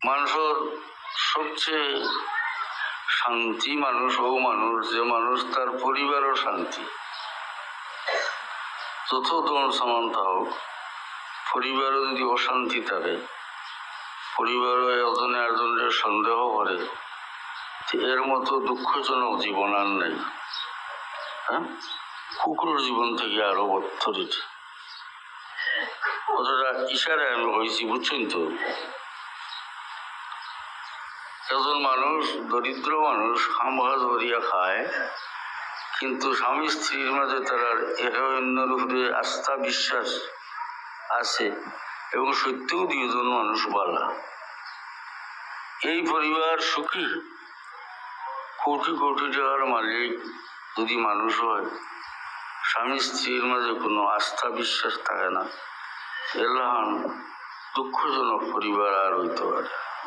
মানুষের সবচেয়ে শান্তি মানুষ ও মানুষ, যে মানুষ তার পরিবারও শান্তি। যত দল সমান হোক, পরিবারও যদি অশান্তি থাকে, পরিবারও একজনে একজনের সন্দেহ করে এর মতো দুঃখজনক জীবন আর নেই। হ্যাঁ? কুকুরের জীবন থেকে আরও বত্তরিত কতটা ইশারায় আমি হয়েছি, বুঝছেন তো? একজন মানুষ, দরিদ্র মানুষ খামভাজ ভরিয়া খায়। কিন্তু স্বামী স্ত্রীর মাঝে তার একে অন্যের উপরে আস্থা বিশ্বাস আছে এবং সত্যিও দুজন মানুষ বালা। এই পরিবার সুখী? কোটি কোটি টাকার মালিক যদি মানুষ হয়, স্বামী স্ত্রীর মাঝে কোনো আস্থা বিশ্বাস থাকে না। এলাহান দুঃখজনক পরিবার আর হইতে পারে।